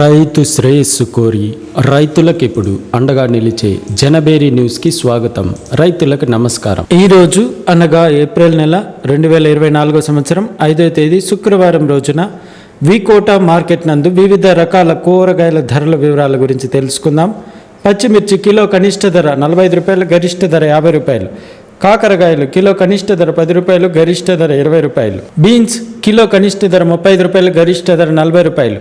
రైతు శ్రేయస్సు కోరి రైతులకు ఇప్పుడు అండగా నిలిచే జనబేరి న్యూస్కి స్వాగతం. రైతులకు నమస్కారం. ఈరోజు అనగా ఏప్రిల్ నెల రెండు వేల ఇరవై నాలుగో సంవత్సరం ఐదో తేదీ శుక్రవారం రోజున వికోట మార్కెట్ నందు వివిధ రకాల కూరగాయల ధరల వివరాల గురించి తెలుసుకుందాం. పచ్చిమిర్చి కిలో కనిష్ట ధర నలభై ఐదు రూపాయలు గరిష్ట ధర యాభై రూపాయలు. కాకరకాయలు కిలో కనిష్ట ధర పది రూపాయలు గరిష్ట ధర ఇరవై రూపాయలు. బీన్స్ కిలో కనిష్ట ధర ముప్పై ఐదు రూపాయలు గరిష్ట ధర నలభై రూపాయలు.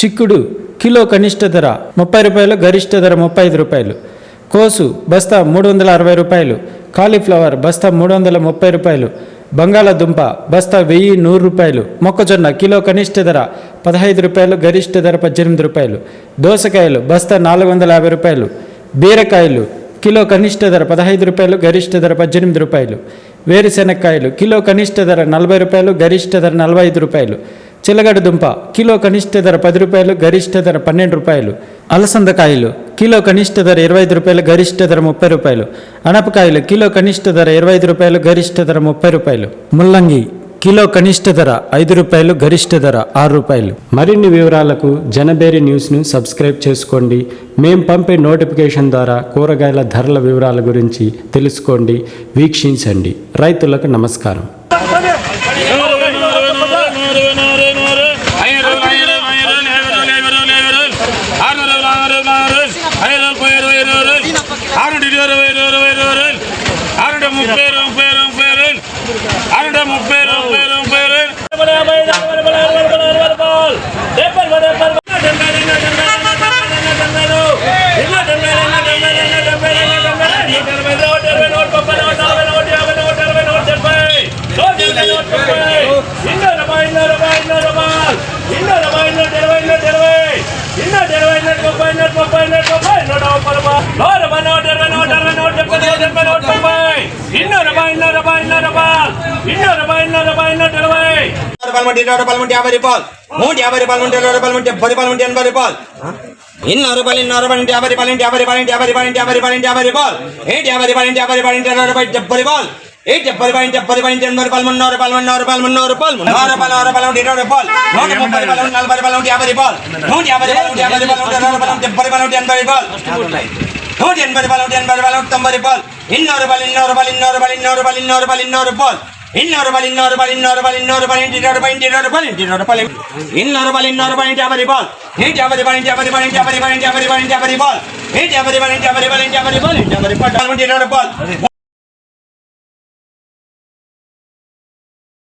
చిక్కుడు కిలో కనిష్ట ధర ముప్పై రూపాయలు గరిష్ట ధర ముప్పై ఐదు రూపాయలు. కోసు బస్తా మూడు వందల అరవై రూపాయలు. కాలీఫ్లవర్ బస్తా మూడు వందల ముప్పై రూపాయలు. బంగాళాదుంప బస్తా వెయ్యి నూరు రూపాయలు. మొక్కజొన్న కిలో కనిష్ట ధర పదహైదు రూపాయలు గరిష్ట ధర పద్దెనిమిది రూపాయలు. దోసకాయలు బస్తా నాలుగు వందల యాభై రూపాయలు. బీరకాయలు కిలో కనిష్ట ధర పదహైదు రూపాయలు గరిష్ట ధర పద్దెనిమిది రూపాయలు. వేరుశెనక్కాయలు కిలో కనిష్ట ధర నలభై రూపాయలు గరిష్ట ధర నలభై ఐదు రూపాయలు. చిల్లగడ దుంప కిలో కనిష్ట ధర పది రూపాయలు గరిష్ట ధర పన్నెండు రూపాయలు. అలసందకాయలు కిలో కనిష్ట ధర ఇరవై ఐదు రూపాయలు గరిష్ట ధర ముప్పై రూపాయలు. అనపకాయలు కిలో కనిష్ట ధర ఇరవై ఐదు రూపాయలు గరిష్ట ధర ముప్పై రూపాయలు. ముల్లంగి కిలో కనిష్ట ధర ఐదు రూపాయలు గరిష్ట ధర ఆరు రూపాయలు. మరిన్ని వివరాలకు జనబేరి న్యూస్ను సబ్స్క్రైబ్ చేసుకోండి. మేం పంపే నోటిఫికేషన్ ద్వారా కూరగాయల ధరల వివరాల గురించి తెలుసుకోండి. వీక్షించండి. రైతులకు నమస్కారం. இன்னொரு ரூபாய் இன்னொரு ரூபாய் இன்னொரு ரூபாய் இன்னொரு ரூபாய் இன்னொரு ரூபாய் இன்னொரு ரூபாய் రూపాయలు ఇరవై రూపాయలు ఉంటే యాభై రూపాయలు మూడు యాభై రూపాయలు ఉంటే ఇరవై రూపాయలు ఉంటే పది రూపాయలు ఉంటే ఎనభై రూపాయలు ఇన్నో రూపాయలు ఇన్నో రూపాయలు ఉంటే యాభై రూపాయలు యాభై రూపాయలు యాభై రూపాయలు యాభై రూపాయలు యాభై రూపాయలు ఏంటి యాభై రూపాయలు యాభై రూపాయలు ఇరవై రూపాయలు డెబ్బై రూపాయలు ఏంటి డెబ్బై రూపాయలు డెబ్బై రూపాయలు ఎనభై రూపాయలు మున్నూరు రూపాయలు మున్నూరు రూపాయలు మున్నూరు రూపాయలు మున్నూరు రూపాయలు నూరు రూపాయలు ఇరవై రూపాయలు నూట ముప్పై రూపాయలు నలభై రూపాయలు యాభై రూపాయలు నూట యాభై రూపాయలు యాభై రూపాయలు ఇరవై రూపాయలు డెబ్బై రూపాయలు ఎనభై రూపాయలు నూట ఎనభై రూపాయలు ఎనభై రూపాయలు తొంభై రూపాయలు ఇన్నో రూపాయలు ఇన్నో రూపాయలు ఇన్నో రూపాయలు ఇన్నో రూపాయలు ఇన్నో రూపాయలు ఇన్నో రూపాయలు ఇన్నో రూపాయలు ఇన్నో రూపాయలు ఇన్నో రూపాయలు ఇన్నో రూపాయలు ఇంటి ఇరవై రూపాయలు ఇంటి ఇరవై రూపాయలు ఇంటి ఇరవై రూపాయలు ఇన్నో రూపాయలు ఇన్నో రూపాయలు ఇంటి యాభై రూపాయలు ఏంటి యాభై రూపాయలు ఇంటి యాభై రూపాయలు ఇంటి యాభై రూపాయలు ఇంటి యాభై రూపాయలు ఇంటి యాభై రూపాయలు ఏంటి యాభై రూపాయలు ఇంటి యాభై రూపాయలు ఇంటి యాభై రూపాయలు ఇంటి యాభై రూపాయలు